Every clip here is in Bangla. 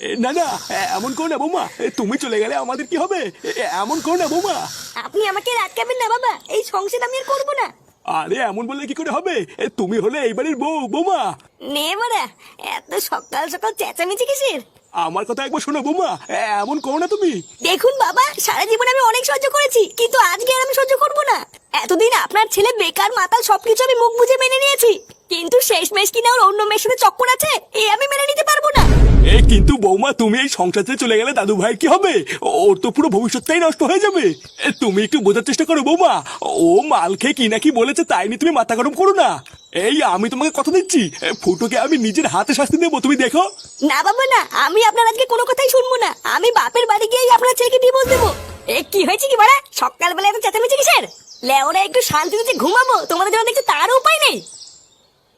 এ, না না এ- এমন করো না বৌমা। এ, তুমি চলে গেলে আমাদের কি হবে? এ, এমন করো না বৌমা। আপনি আমাকে না বাবা। এই সংসার আমি আর করব না। আরে এমন বললে কি করে হবে? এ, তুমি হলে এই বাড়ির বউ বৌমা। নে বাড়া এত সকাল সকাল চেঁচামেচি কিসের? আমার কথা একবার শোনো বৌমা। এ, এমন করো না তুমি। দেখুন বাবা সারা জীবন আমি অনেক সহ্য করেছি কিন্তু আজকে আর আমি সহ্য করব না। এতদিন আপনার ছেলে বেকার মাতাল সবকিছু আমি মুখ বুঝে মেনে নিয়েছি। কিন্তু শেষ মেশ কিনা ওর অন্য মেয়ের সাথে চক্কর আছে এ আমি মেনে নিতে কিন্তু বৌমা, তুমি এই সংসার থেকে চলে গেলে দাদু ভাই কি হবে? ওর তো পুরো ভবিষ্যৎটাই নষ্ট হয়ে যাবে। তুমি একটু বোঝার চেষ্টা করো বৌমা। ও মাল খেয়ে কি না কি বলেছে তাই নিয়ে তুমি মাথা গরম করো না। এই, আমি তোমাকে কথা দিচ্ছি। ফুটোকে আমি নিজের হাতে শাস্তি দেবো, তুমি দেখো। না বাবা, না, আমি আপনার আজকে কোনো কথাই শুনব না। আমি বাপের বাড়ি গিয়েই আপনার ছেলেকে ডিভোর্স দেবো। এ, কি হয়েছে কি বাড়া? সকালবেলা এত চেঁচামেচি কিসের? লেওরা একটু শান্তিতে যে ঘুমাবো, তোমাদের জন্য দেখছি তারও উপায় নেই।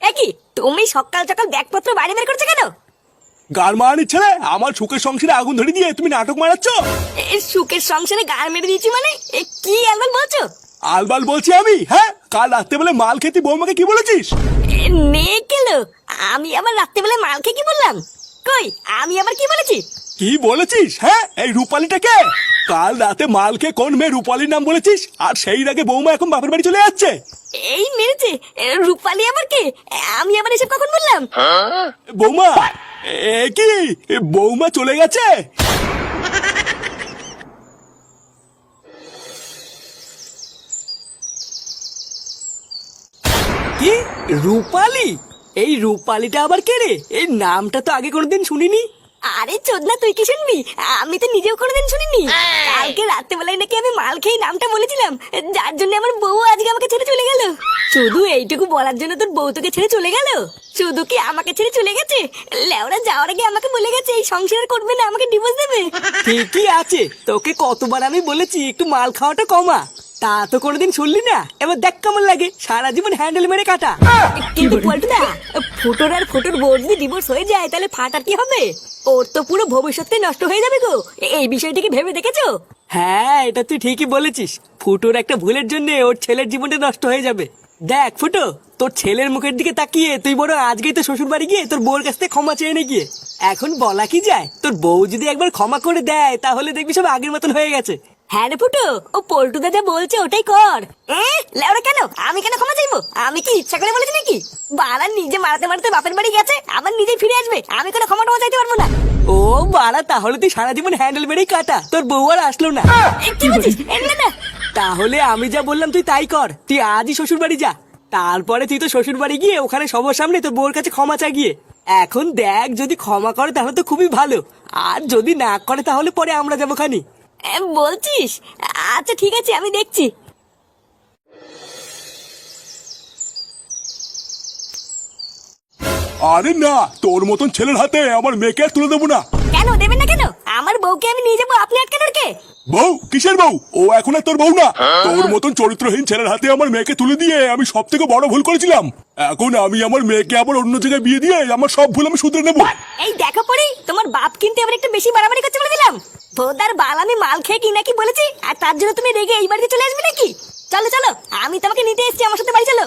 এ কি, তুমি সকাল সকাল ব্যাগপত্র বাড়ি বের করছ কেন? গার মারানি ছেলে আমার সুখের সংসারে আগুন ধরে দিয়ে তুমি নাটক মারাচ্ছ? এ সুখের সংসারে গান মেরে দিয়েছি মানে? এ কি এমন বলছো? আলবাল বলছি আমি হ্যাঁ? কাল রাত্রেবেলা মাল খেতে বৌমাকে কি বলেছিস? এ, নে গেল আমি আবার রাত্রেবেলা মাল খেয়ে কি বললাম? কই আমি আবার কি বলেছি? কি বলেছিস হ্যাঁ? এই রূপালিটাকে কাল রাতে মাল খেয়ে কোন মেয়ে রূপালির নাম বলেছিস? আর সেই আগে বৌমা এখন বাপের বাড়ি চলে যাচ্ছে? এই মেরেছে রূপালি আবার কে? আমি আবার এসব কখন বললাম? বৌমা এ কি? এ বৌমা চলে গেছে? কি? রূপালি? এই রূপালিটা আবার কে রে? এই নামটা তো আগে কোনোদিন শুনিনি। আরে চোদনা তুই কি শুনবি? আমি তো নিজেও কোনোদিন শুনিনি। কালকে রাত্রেবেলায় নাকি আমি মাল খেয়ে নামটা বলেছিলাম। যার জন্য আমার বউ আজকে আমাকে ছেড়ে চলে গেল। শুধু এইটুকু বলার জন্য তোর বউ তোকে ছেড়ে চলে গেল? শুধু কি আমাকে ছেড়ে চলে গেছে? লেওরা যাওয়ার আগে আমাকে বলে গেছে এই সংসার করবে না আমাকে ডিভোর্স দেবে। ঠিকই আছে। তোকে কতবার আমি বলেছি একটু মাল খাওয়াটা কমা। তা তো কোনোদিন শুনলি না? এবার দেখ কেমন লাগে সারা জীবন হ্যান্ডেল মেরে কাটা। কিন্তু পল্টুদা ফুটোর আর ফুটোর বউর যদি ডিভোর্স হয়ে যায় তাহলে ফাটার কি হবে? ওর তো পুরো ভবিষ্যৎটাই নষ্ট হয়ে যাবে গো। এই বিষয়টি কি ভেবে দেখেছ? হ্যাঁ এটা তুই ঠিকই বলেছিস। ফুটোর একটা ভুলের জন্য ওর ছেলের জীবনটা নষ্ট হয়ে যাবে। দেখ ফুটো তোর ছেলের মুখের দিকে তাকিয়ে তুই বড় আজকেই তো শ্বশুর বাড়ি গিয়ে তোর বউর কাছ থেকে ক্ষমা চেয়ে নে গিয়ে। এখন বলা কি যায়? তোর বউ যদি একবার ক্ষমা করে দেয় তাহলে দেখবি সব আগের মতন হয়ে গেছে। হ্যাঁ রে ফুটো ও পল্টুদা যা বলছে ওটাই কর। এ? লেওরা কেন? আমি কেন ক্ষমা চাইব? আমি কি ইচ্ছা করে বলেছি নাকি? বাড়া নিজে মারতে মারতে বাপের বাড়ি গেছে আবার নিজেই ফিরে আসবে। আমি কোনো ক্ষমা টমা চাইতে পারব না। ও বাড়া তাহলে তুই সারা জীবন হ্যান্ডেল মেরেই কাটা। তোর বউ আর আসলো না। কি বলছিস? না। তাহলে আমি যা বললাম তুই তাই কর। তুই আজই শ্বশুর বাড়ি যা। তারপরে তুই তো শ্বশুর বাড়ি গিয়ে ওখানে সবার সামনে তোর বউর কাছে ক্ষমা চা গিয়ে এখন দেখ যদি ক্ষমা করে তাহলে তো খুবই ভালো। আর যদি না করে তাহলে পরে আমরা যাব খানি। বলছিস? আচ্ছা ঠিক আছে আমি দেখছি। আরে না তোর মতন ছেলের হাতে আমার মেয়েকে আর তুলে দেবো না। কেন দেবেন না কেন? আমার বউকে আমি নিয়ে যাব আপনি আটকানোর কে? বউ, কিসের বউ? ও এখন আর তোর বউ না। তোর মতন চরিত্রহীন ছেলের হাতে আমার মেয়েকে তুলে দিয়ে আমি সব থেকে বড় ভুল করেছিলাম। এখন আমি আমার মেয়েকে আবার অন্য জায়গায় বিয়ে দিয়ে আমার সব ভুল আমি শুধরে নেব। এই দেখো পড়ি তোমার বাপ কিন্তু এবার একটু বেশি মারামারি করতে বলে দিলাম। ভোদার বাল আমি মাল খেয়ে কি নাকি বলেছি? আর তার জন্য তুমি রেগে এই বাড়িতে চলে আসবে নাকি? চলো চলো, আমি তোমাকে নিতে এসেছি আমার সাথে বাড়ি চলো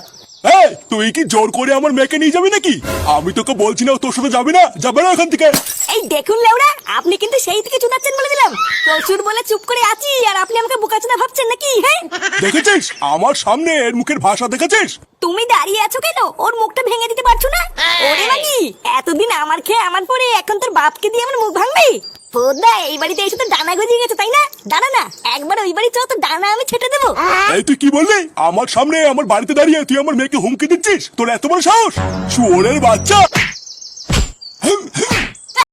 এই তুই কি জোর করে আমার মেয়েকে নিয়ে যাবি নাকি? আমি তোকে বলছি না তোর সাথে যাবি না। যাবে না এখান থেকে। এই দেখুন লেওড়া আপনি কিন্তু সেই থেকে চুদাচ্ছেন বলে দিলাম। শ্বশুর বলে চুপ করে আছি আর আপনি আমাকে বুকাচুদা ভাবছেন নাকি হ্যাঁ দেখেছিস? আমার সামনে এর মুখের ভাষা দেখেছিস? তুমি দাঁড়িয়ে আছো কেন? ওর মুখটা ভেঙে দিতে পারছ না? ওরে মাগি এতদিন আমার খেয়ে আমার পরে এখন তোর বাপকে দিয়ে আমার মুখ ভাঙবি? পোদা এই বাড়িতে এসে তো ডানা গজিয়ে গেছে তাই না? দাঁড়া না একবার ওই বাড়ি তো ডানা আমি ছেটে দেবো। এই তুই কি বললি? আমার সামনে আমার বাড়িতে দাঁড়িয়ে তুই আমার মেয়েকে হুমকি দিচ্ছিস? তোর এত বড় সাহস? শুয়োরের বাচ্চা।